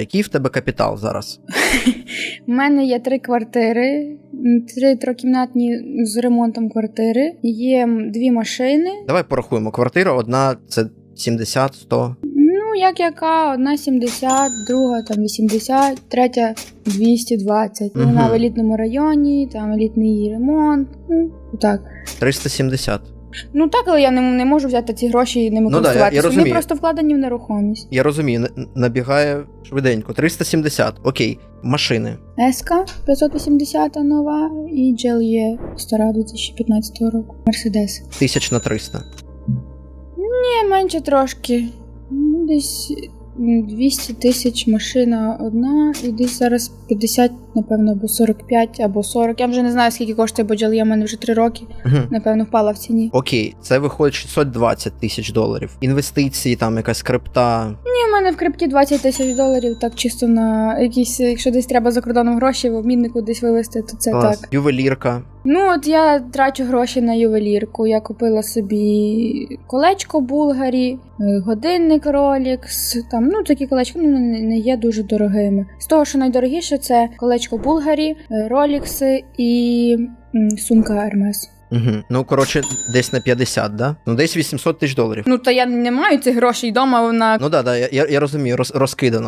Який в тебе капітал зараз? У мене є три квартири, три трикімнатні з ремонтом квартири. Є дві машини. Давай порахуємо. Квартира одна це 70, 100. Ну, як яка, одна 70, друга там 80, третя 220. Ну, Вона в елітному районі, там елітний ремонт. Ну, так. 370. Ну так, але я не, не можу взяти ці гроші і ними Ну да, я- я користуватися. Вони розумію. просто вкладені в нерухомість. Я розумію, н- набігає швиденько. 370. Окей. Машини. Еска 580 нова і GLE стара 2015 року. Мерседес. Тисяч на 300. Ні, менше трошки. Ну, Десь 200 тисяч машина одна, і десь зараз 50, напевно, або 45, або 40. Я вже не знаю, скільки коштує, бо GLE в мене вже 3 роки. Напевно, впала в ціні. Окей, це виходить 620 тисяч доларів. Інвестиції, там якась крипта. Ні, в мене в крипті 20 тисяч доларів, так чисто на якісь, якщо десь треба за кордоном гроші в обміннику десь вивезти, то це Клас. так. Ювелірка. Ну, от я трачу гроші на ювелірку. Я купила собі колечко Булгарі, е, годинник Rolex, там, ну такі колечка ну, не, є дуже дорогими. З того, що найдорогіше, це колечко Булгарі, е, Ролікси і сумка Hermes. Угу. Ну, коротше, десь на 50, да? Ну, десь 800 тисяч доларів. Ну, та я не маю цих грошей вдома на Ну да, да, я, я, я розумію, роз, розкидано.